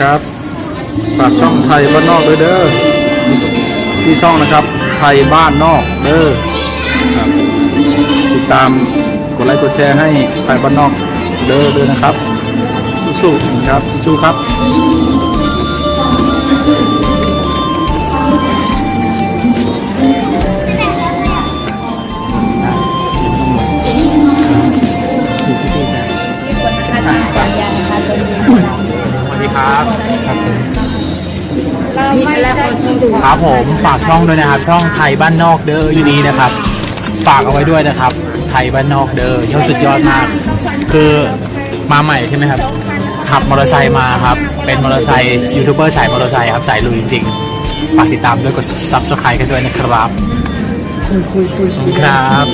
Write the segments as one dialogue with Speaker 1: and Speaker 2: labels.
Speaker 1: ครับฝากช่องไทยบ้านนอกด้วยเด้อที่ช่องนะครับไทยบ้านนอกเด้อครับติดตามกดไลค์กดแชร์ให้ไทยบ้านนอกเด้อด้วยนะครับ สู้ๆครับสู้ครับ
Speaker 2: ครับ
Speaker 3: เราไม่ได้ดู
Speaker 2: ครับผมฝากช่องด้วยนะครับ ช่องไทยบ้านนอกเด้ออยู่นี้นะครับ ฝากเอาไว้ด้วยนะครับ ไทยบ้านนอกเด้อยอดสุดยอดมาก คือมาใหม่ใช่ไหมครับ ขับมอเตอร์ไซค์มาครับ เป็นมอเตอร์ไซค์ยูทูบเบอร์สายมอเตอร์ไซค์ครับสายลุยจริงๆฝากติดตามด้วยกด subscribe กันด้วยนะครับครับ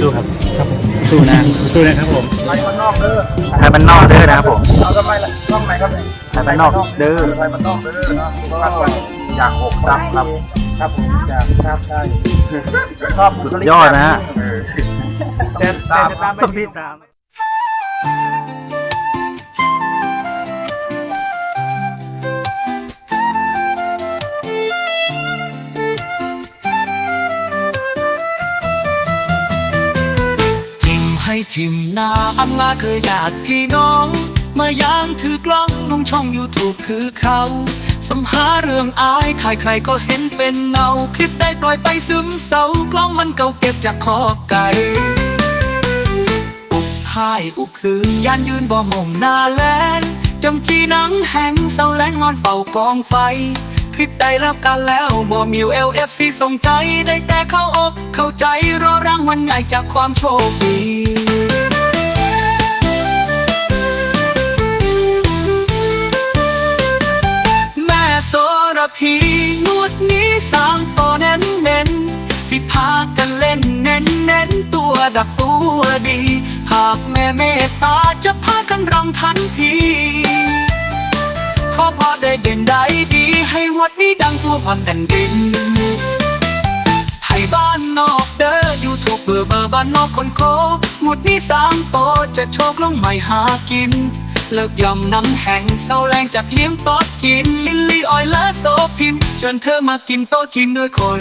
Speaker 2: สู้ครับครับผม สู้นะสู้นะครับผม
Speaker 1: ไทยบ้านนอกเด้อ
Speaker 2: ไทยบ้านนอกเด้อนะครับผม
Speaker 1: เอาทำไมล่ะช่องไหนครับเนี่ย
Speaker 2: ไทยบ้านนอกเด้อ
Speaker 1: ไทยบ้านนอกเด้อเนาะครับผมอยากหกซับครับครับผมอยากครับใช่ชอบบุคลิก
Speaker 2: ยอดนะฮะ
Speaker 1: เออแต่ตามตามไปติดตาม
Speaker 4: ให้ทิมหน้าอำลาเคือญาติพี่น้อง มาย่างถือกล้องลงช่อง YouTube คือเขาสัมหาเรื่องอายถ่ายใครก็เห็นเป็นเงาคลิปได้ปล่อยไปซึมเศร้ากล้องมันเก่าเก็บจากคอไก่อุกหายอุกคืนยานยืนบ่มมหน้าแลนจำจีนังแห่งเศร้าแรงนอนเฝ้ากองไฟคลิปได้แล้วกันแล้วบ่มิว LFC ส่งใจได้แต่เข้าอกเข้าใจรอรางวัลใหญ่จากความโชคดี ระพีงวดนี้สร้างต่อเน้นเน้นสิพากันเล่นเน้นเน้นตัวดักตัวดี หากแม่เมตตาจะพากันรำทันทีขอพอได้เด่นได้ดี ให้วัดนี้ดังทั่วพันแผ่นดินไทยบ้านนอกเด้อยูทูบเบอร์เบอร์บ้านนอกคนโคหมดนี้สามโตจะโชคลงใหม่หากิน เลิกยอมน้ำแห้งเศร้าแรงจากเลี้ยงโต๊ะจีนลิลลี่ออยและโซพิมเชิญเธอมากินโต๊ะจีนด้วยคน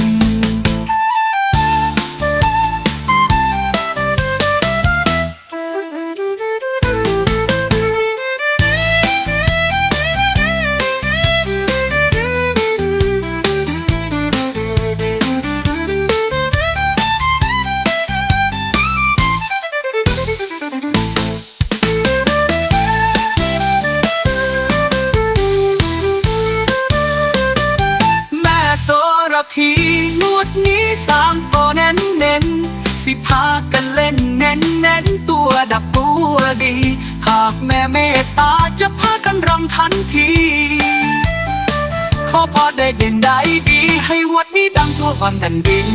Speaker 4: ระพีงวดนี้สามโตเน้นเน้น สิพากันเล่นเน้นเน้นตัวดับตัวดี หากแม่เมตตาจะพากันรำทันทีขอพอได้เด่นได้ดี ให้วัดนี้ดังทั่ววันแผ่นดิน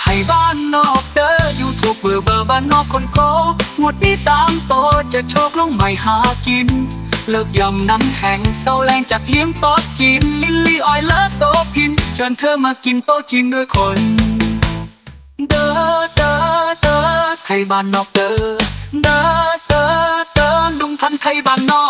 Speaker 4: ไทยบ้านนอกเด้อยูทูบเบอร์เบอร์บ้านนอกคนโคงวดนี้สามโตจะโชคลงใหม่หากิน เลิกยำน้ำแห้งเศร้าแรงจากเลี้ยงโต๊ะจีนลิลลี่ออยเลอโซพิน เชิญเธอมากินโต๊ะจีนด้วยคน เดอเดอเดอไทยบ้านนอกเดอเดอเดอเดอลุงพันไทยบ้านนอก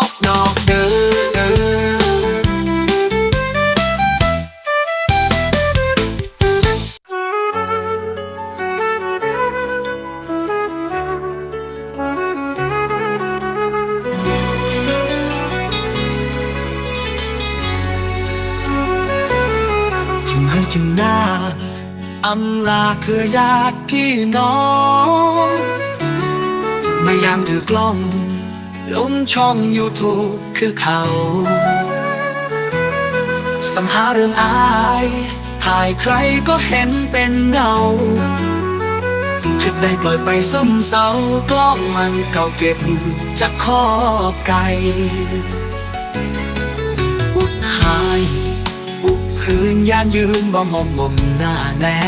Speaker 4: ลาคือญาติพี่น้อง ไม่ยังถือกล้องลงช่อง YouTube คือเขาสัมหาเรื่องอายถ่ายใครก็เห็นเป็นเงาคลิปได้ปล่อยไปส้มเสากล้องมันเก่าเก็บจากข้อไก่อุดหาย ยืนยานยืนบ่มอมมมหน้าแน่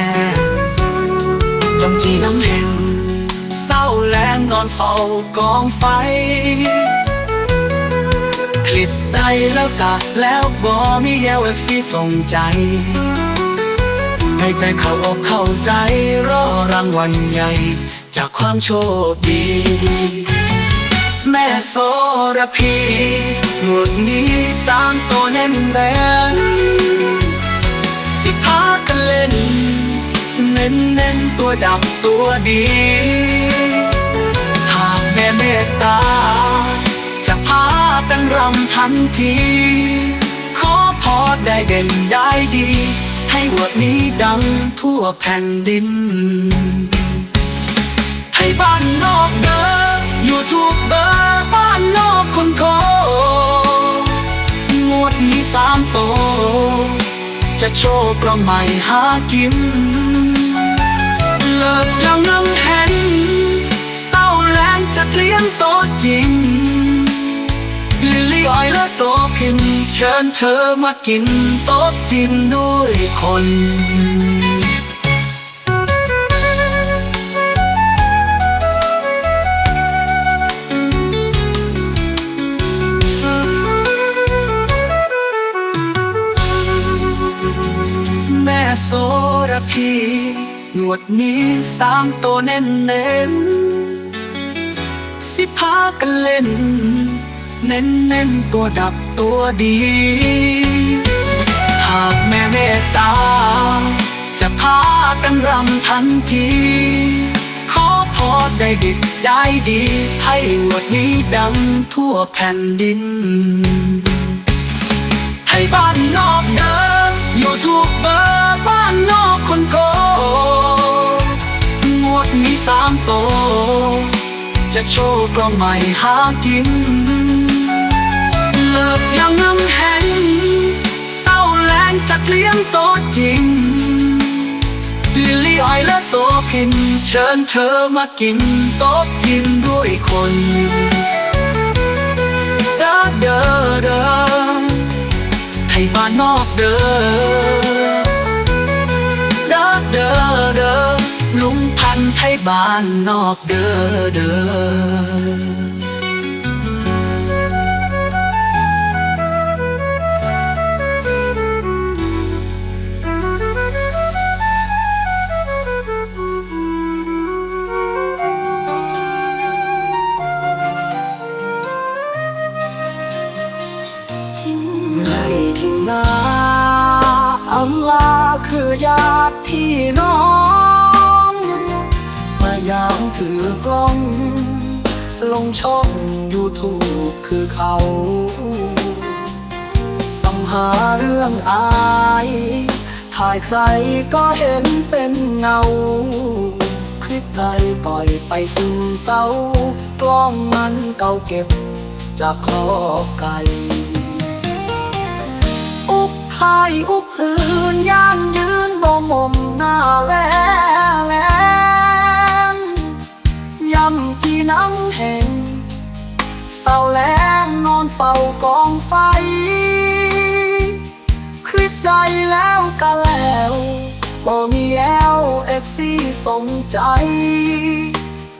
Speaker 4: จำจีน้ำเห็นเศร้าแรงนอนเฝ้ากองไฟคลิปได้แล้วกะแล้วบ่มีเยลเอฟซีส่งใจ ให้แต่เข้าอกเข้าใจรอรางวัลใหญ่ จากความโชคดีแม่โซระพีงวดนี้สร้ามตัวแน่นแน่น เล่น เน้นเน้นตัวดับตัวดี หากแม่เมตตา จะพากันรำทันที ขอพอได้เด่นได้ดี ให้วดนี้ดังทั่วแผ่นดิน โชว์กล่องใหม่หากิน เลิกแล้วนั่งเห็นเศร้าแรงจะเลี้ยงโตจริง ลิลลี่อ้อยและโซพิน เชิญเธอมากินโต๊ะจินด้วยคน โซระพีหนวดนี้สามตัวเน้นเน้นสิพากันเล่น เน้นเน้นตัวดับตัวดี หากแม่เมตตา จะพากันรำทันที ขอพอได้ดิบได้ดี ให้หวดนี้ดังทั่วแผ่นดินไทยบ้านนอกเดิน ยู่ทูบเบอร์บ้านนอกคนโกงวดนี้สามโต จะโชว์กล่องใหม่หากิน เลิกยังน้ำแห้งเศร้าแรงจัดเลี้ยงโตะจริงลิลลี่ออยและโซพิน เชิญเธอมากินโต๊ะจินด้วยคน นอกเด้อเด้อเด้อเด้อลุงพันไทยบ้านนอกเด้อเด้อาคือญาติพี่น้องมายามถือกล้อง ลงช่องยูทูบคือเขาสัมหาเรื่องอาย ถ่ายใครก็เห็นเป็นเงา คลิปใดปล่อยไปสู่เสากล้องมันเก่าเก็บจากคอไก่ พายอุบหืนย่างยืนบ่มมหน้าแลแลงยำจีนังแห่งเศร้าแรงนอนเฝ้ากองไฟ คลิปใดแล้วก็แล้วบ่มีแอลเอฟซีสนใจ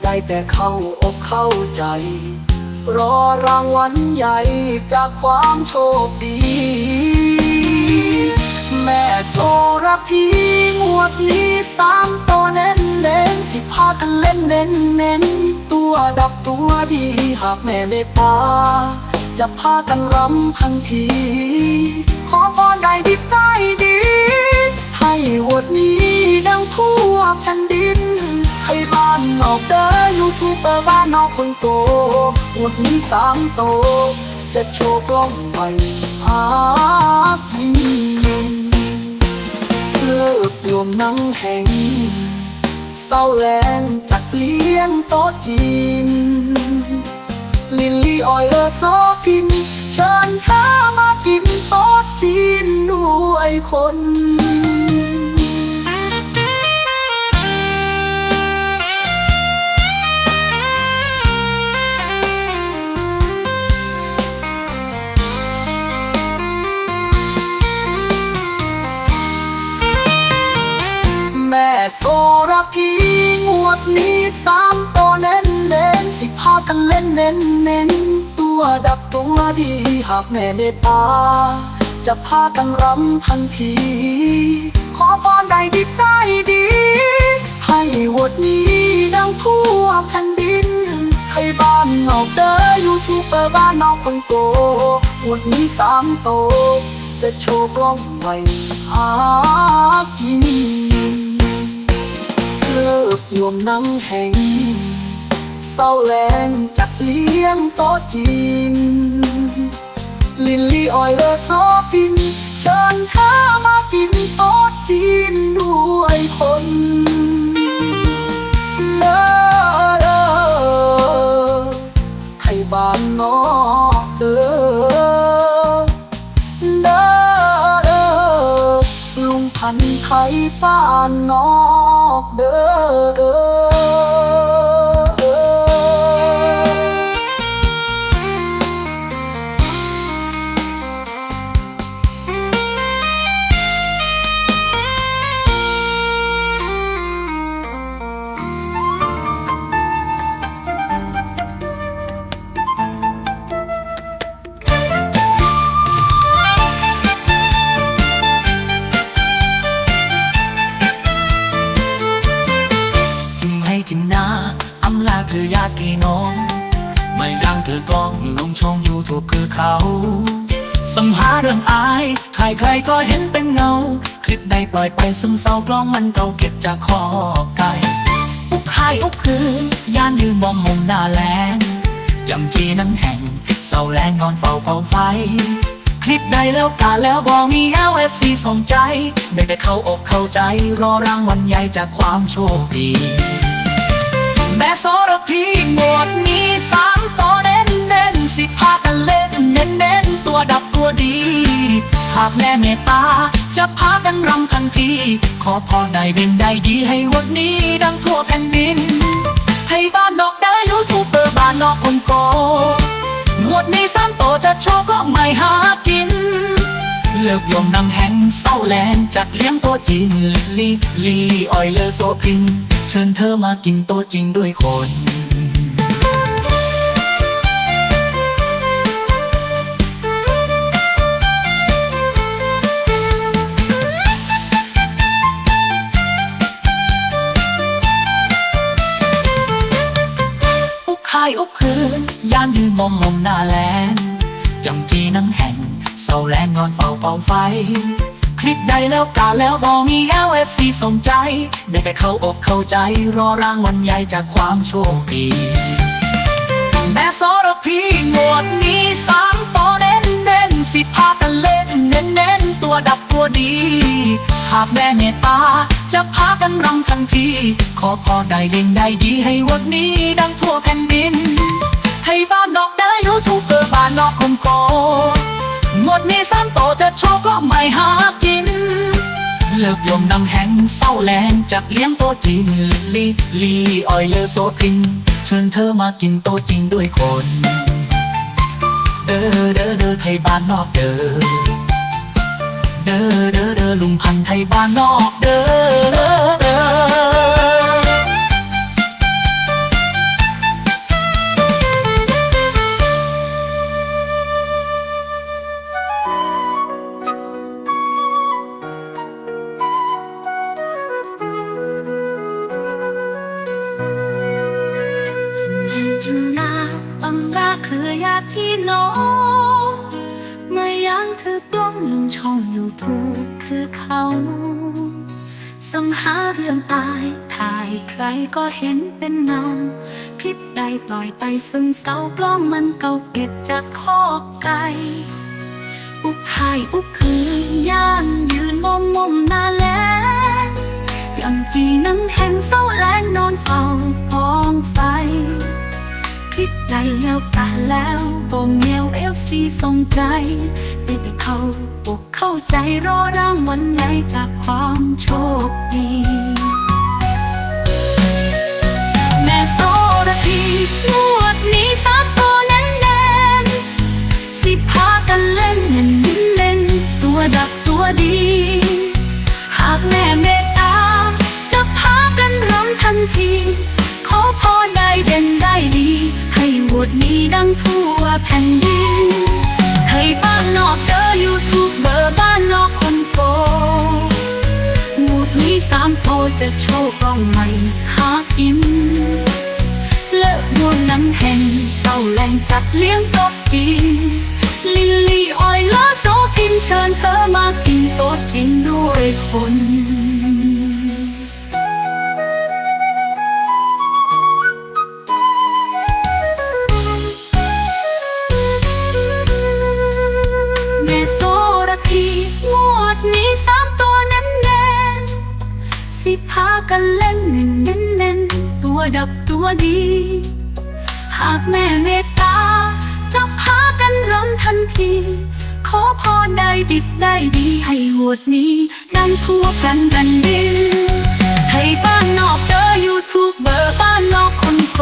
Speaker 4: ได้แต่เข้าอกเข้าใจ รอรางวัลใหญ่จากความโชคดี พีงวดนี้สามตัวเน้นเน้นสิพากันเล่นเน้นเน้นตัวดับตัวดีหากแม่เมตตาจะพากันรำทันที ขอพรได้ดิบได้ดี ให้วดนี้ดังทั่วแผ่นดิน ให้บ้านนอกเด้อยูทูบเบอร์บ้านนอกคนโตวดนี้สามโต จะโชว์กล้องใหม่หากิ นเลิกดวมนังแห่งเศร้าแรงจัดเลี้ยงโต๊ะจีน ลินลี่ออยเลอร์ซอพินเชิญข้ามากินโต๊ะจีนด้วยคน พีงวดนี้สามตัวเน้นเน้นสิพากันเล่นเน้นเน้นตัวดับตัวดีหากแม่เมตตาจะพากันรำทันที ขอพรได้ดิบได้ดี ให้วดนี้ดังทั่วแผ่นดิน ให้บ้านนอกเด้อยูทูบเบอร์บ้านนอกคนโกวันนี้สามโต จะโชว์กล้องไว้หากิน เลิกโยมนั่งแห่งเศร้าแรงจัดเลี้ยงโต๊ะจีน ลินลี่ออยเลอร์ซอปิน เชิญเธอมากินโต๊ะจีนด้วยคนเด้อเด้อไทยบ้านนอกเดอเด้อเด้อลุงพันไทยบ้านนอก ออกเด้อ อยไปซึมเศร้ากล้องมันเก่าเก็บจากคอไก่อุกหายอุกคือย่านยืนมองมุมหน้าแลงจำทีนั้นแห่งเศร้าแรงนอนเฝ้าเฝ้าไฟ คลิปใดแล้วกาแล้วบอกมี LFC สนใจได้แต่เข้าอกเข้าใจ รอรางวัลใหญ่จากความโชคดีแม่สรพีหมวดนี้สามตัวเน้นเน้นสิพากันเล่นเน้นเน้นตัวดับตัวดี หากแม่เมตตา จะพากันรำทันที ขอพรได้เป็นได้ดีให้วันนี้ดังทั่วแผ่นดิน ให้บ้านนอกได้ยูทูบเบอร์บ้านนอกคนโกหมวดนี้สามตัวจะโชว์ก็ไม่หากิน เลิกยมนำแห่งเศร้าแลนจัดเลี้ยงโตจีนลีลีออยเลอร์โซกิน เชิญเธอมากินโตจริงด้วยคนายอุกคืนยานยืนมองมองหน้าแลนจำทีนั่งแห่งเศร้าแรงนอนเฝ้าเป่าไฟ คลิปใดแล้วกาแล้วบอกมี LFC สนใจ ได้ไปเข้าอกเข้าใจ รอรางวัลใหญ่จากความโชคดีแม่สรพีหมวดนี้สามปอเน้นเน้นสิพากันเล่นเน้นเน้นตัวดับตัวดีากแม่เมตตา จะพากันรำทันที ขอพอได้เด่งได้ดีให้วันนี้ดังทั่วแผ่นดิน ให้บ้านนอกได้ยูทูบเออบ้านนอกคมโกหมดนี้สามโตจะโชว์ก็ไม่หากิน เลิกยมนำแห่งเศร้าแลนจากเลี้ยงโตจีนลีลีออยเลอร์โซกินเชิญเธอมากินโตจริงด้วยคน เด้อเด้อเด้อไทยบ้านนอกเด้อ เด้อเด้อเด้อลุงพันธุ์ไทยบ้านนอกเด้อเด้อเด้อ
Speaker 3: เขาสัมหาเรื่องตายถ่ายใครก็เห็นเป็นเงาคลิปใดปล่อยไปซึ่งเสากล้องมันเก่าเก็บจากคอกไก่อุกหายอุกคืนย่านยืนมองมุมหน้าแลยังจีน้ำแห้งเศร้าแรงนอนเฝ้ากองไฟคลิปใดแล้วกันแล้วบ่เมียวเอฟซีส่งใจ ได้แต่เขาอกเข้าใจรอรางวัลใหญ่จากความโชคดีแม่โซระพีนวดนี้สามตัวแน่นแน่นๆสิพากันเล่นเล่นเล่นตัวดับตัวดี หากแม่เมตตาจะพากันร้องทันที ขอพรได้เด่นได้ดี ให้โหวดนี้ดังทั่วแผ่นดิน ให้บ้านนอกเด้อยูทูบเบอร์บ้านนอกคนโกโหวดนี้สามโพจะโชว์กล้องใหม่หากินและดวงน้ำแห่งแรงจัดเลี้ยงโต๊ะจีนลิลลี่ออยล์และโซพินเชิญเธอมากินโต๊ะจีนด้วยคน ดับตัวดี หากแม่เมตตา จะพากันรำทันที ขอพรได้ดิบได้ดีให้หวดนี้ ดังทั่วกันกันดินให้บ้านนอกเจอยูทูบเบอร์บ้านนอกคนโก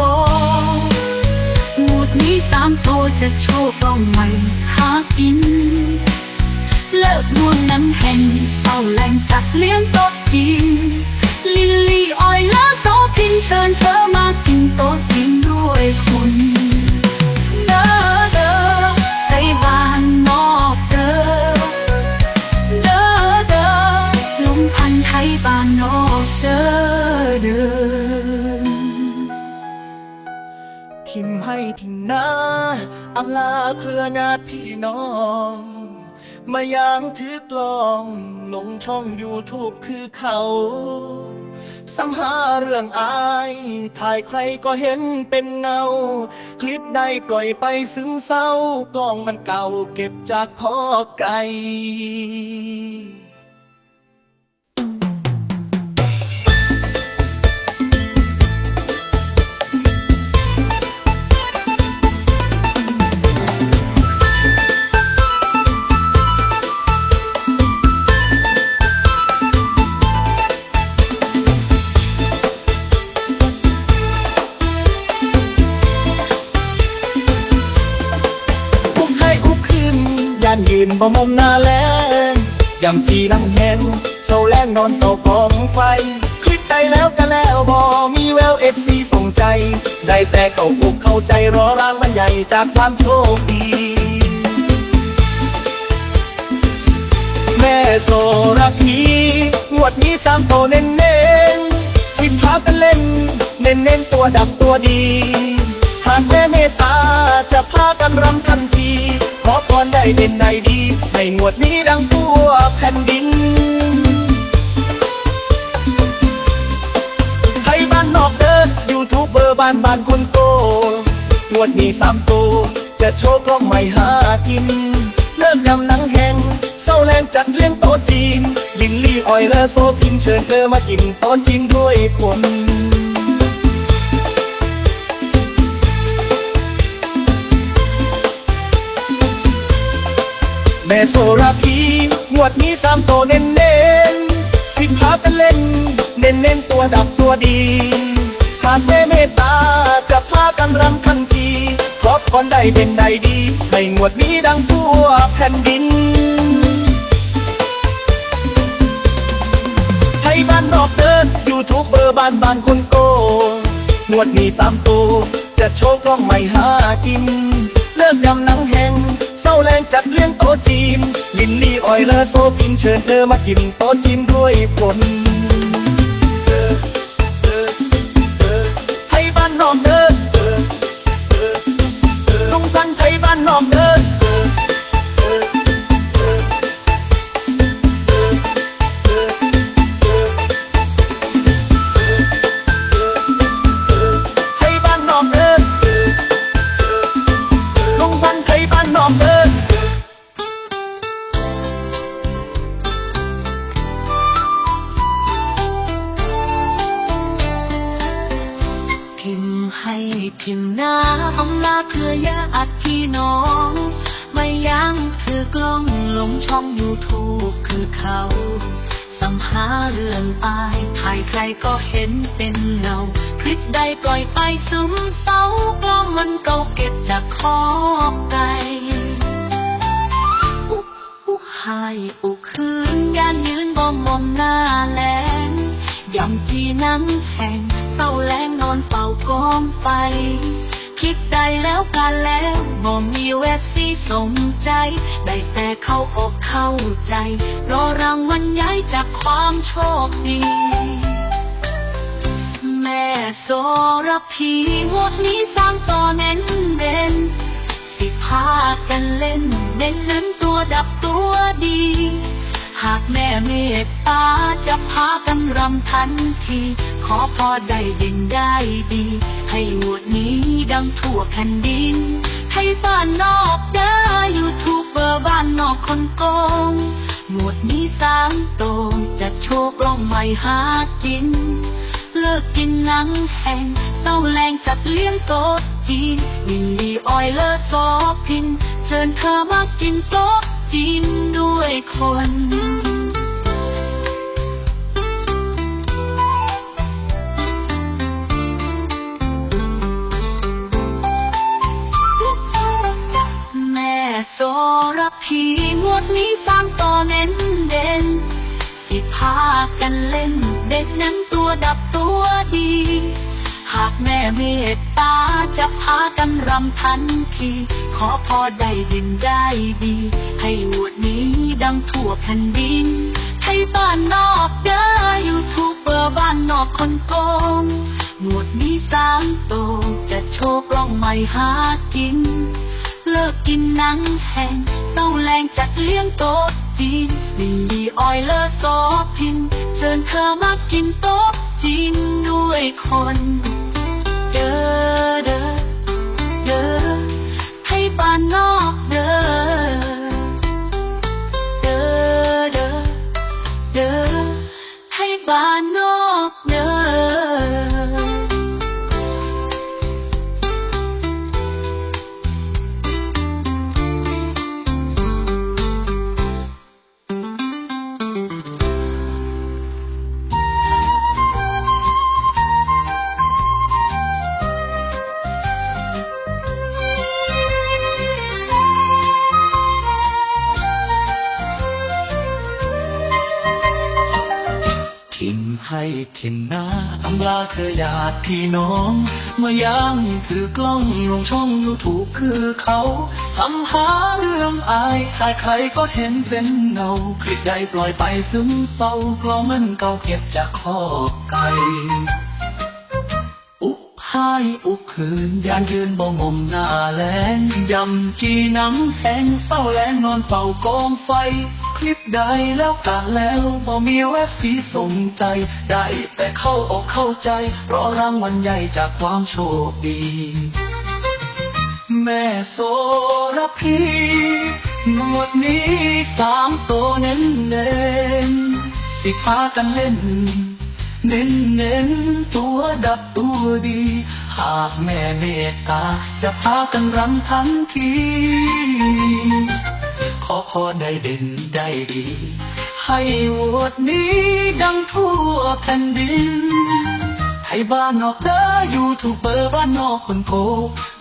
Speaker 3: หมวดนี้สามโตจะโชคต้องไม่หากิน เลิกมวนน้ำแห่งเศร้าแรงจัดเลี้ยงโต๊ะจีน ลิลลี่ออยและโซพินเชิญเธอมากินโต๊ะจีนด้วยคุณเด้อเด้อไทยบ้านนอกเด้อเด้อเด้อลุงพันไทยบ้านนอกเด้อเด้อ
Speaker 5: ทิมให้ทิ้งนาอำลาเครือญาติพี่น้อง มายางถือกลองลงช่องยูทูบคือเขาสัมหาเรื่องอาย ถ่ายใครก็เห็นเป็นเงา คลิปได้ปล่อยไปซึมเศร้ากล้องมันเก่าเก็บจากคอไก่ นยืนบ่มมหน้าแลงยำจีนังเห็นเศร้าแรงนอนเตากองไฟ คลิปได้แล้วก็แล้วบ่มีแววเอฟซีส่งใจ ได้แต่เข้าอกเข้าใจรอร่างมันใหญ่จากความโชคดีแม่โซรักพีงวดนี้สามโตเน้นเน้นสิพากันเล่น เน้นเน้นตัวดับตัวดี หากแม่เมตตาจะพากันรำทันที ขอพรได้เด่นในดีให้งวดนี้ดังทั่วแผ่นดินไทยบ้านนอกเด้อยูทูบเบอร์บ้านบ้านคนโตงวดนี้สามตัวจะโชว์กล้องไม่หากินเริ่มยำหนังแหงเศร้าแรงจัดเลี้ยงโต๊ะจีน ลินลี่ออยและโซพินเชิญเธอมากินต๊ะจีนด้วยคน ม่โซราพีงวดนี้สามโตเน้นเน้นสิพากันเล่น เน้นเน้นตัวดับตัวดีหากแม่เมตตาจะพากันรำทันทีเพราะก่อนได้เด่นได้ดีให้งวดนี้ดังทั่วแผ่นดินไทยบ้านนอกเดินยูทูบเบอร์บ้านบ้านคนโกงวดนี้สามตัวจะโชว์กล้องไม่หากิน เลิกยำนังแห้ง เศร้าแรงจัดเลี้ยงโต๊ะจีนลินนี่ออยเลอร์โซพินเชิญเธอมากินโต๊ะจีนด้วยคนไทยบ้านนอกเธอลุงพันไทยบ้านนอก
Speaker 3: อุกหายอุกคืนย่านยืนบ่มองหน้าแลงยำจีน้ำแห้งเศร้าแรงนอนเป่ากองไฟคลิกได้แล้วกันแล้วบ่มีแวดซีสมใจ ได้แต่เข้าอกเข้าใจ รอรางวัลใหญ่จากความโชคดีแม่โซระพีงวดนี้สร้างต่อเน้นเด่นสิพากันเล่น เน้นเน้นตัวดับตัวดี หากแม่เมตตาจะพากันรำทันที ขอพอได้เด่นได้ดี ให้หมวดนี้ดังทั่วแผ่นดิน ให้บ้านนอกได้ยูทูบเบอร์บ้านนอกคนโกง หมวดนี้สามโตจะโชคร้องไม่หากิน เลิกกินหนังแห้งเศร้าแรงจัดเลี้ยงโต๊ะจีนมินดีออยเลอร์ซอพิน เชิญเธอมากินโต๊ะจีนด้วยคนแม่โซระพีงวดนี้สร้างต่อเน้นเด่น สิพากันเล่น เด็กนั้นตัวดับตัวดี หากแม่เมตตาจะพากันรำทันที อพอได้ดินได้ดี ให้หวดนี้ดังทั่วแผ่นดิน ให้บ้านนอกได้ยูทูบเบอร์บ้านนอกคนโกงหมวดนี้สามโตจะโชคร้องไม่หากิน เลิกกินนังแห้งเศร้าแรงจัดเลี้ยงโต๊ะจีนดินดีออยเลอร์ซอพิน เชิญเธอมากินโต๊ะจีนด้วยคน เดอเด้อเด้อ ให้บ้านนอกเเธ
Speaker 4: อญาติพี่น้อง เมื่อยังถือกล้องลงช่องยูทูบคือเขาสัมหาเรื่องอายใครใครก็เห็นเป็นเงาคลิปใดปล่อยไปซึมเศร้ากลองมันเก่าเก็บจากข้อไก่อุกให้อุกคืนยานยืนบ่งมหน้าแลงยำจีนังแห้งเศร้าแรงนอนเฝ้ากองไฟ คลิปใดแล้วกะแล้วบ่มีแวบสีสนใจ ได้แต่เข้าอกเข้าใจ เพราะรางวัลใหญ่จากความโชคดี แม่โซระพีงวดนี้สามตัวเน้นเน้นสิพากันเล่นเน้นเน้นตัวดับตัวดี หากแม่เมตตาจะพากันรำทันที อพอได้เด่นได้ดี ให้โวดนี้ดังทั่วแผ่นดิน ให้บ้านนอกเธอยูทูบเบอร์บ้านนอกคนโก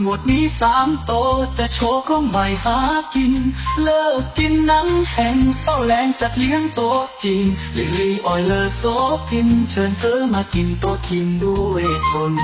Speaker 4: หมดนี้สามโตจะโชว์ก็ไม่หากิน เลิกกินนังแห้งเศร้าแรงจัดเลี้ยงโต๊ะจีนลิลีออยเลอร์โซพิน เชิญเธอมากินโต๊ะจีนด้วยคน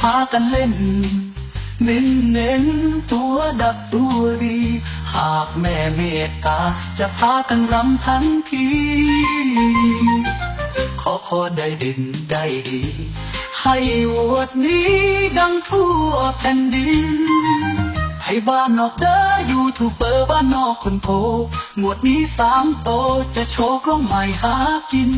Speaker 4: พากันเล่น เน้นเน้นตัวดับตัวดี หากแม่เมตตา จะพากันรำทันทีขอพอได้ดินได้ดี ให้โวดนี้ดังทั่วแผ่นดิน ให้บ้านนอกเดิน ยูทูบเบอร์บ้านนอกคนโพหมวดนี้สามโตจะโชว์ก็ไม่หากิน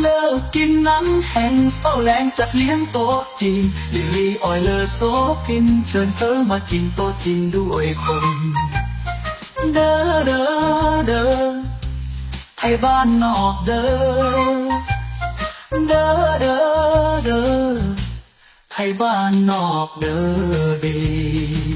Speaker 4: เลิกกินนั้นแห่งเศร้าแรงจัดเลี้ยงโต๊ะจีนลิลี่ออยเลอร์โซพิน เชิญเธอมากินโต๊ะจีนด้วยคน เด้อเด้อเด้อให้บ้านนอกเด้อ เด้อเด้อเด้อให้บ้านนอกเด้อดี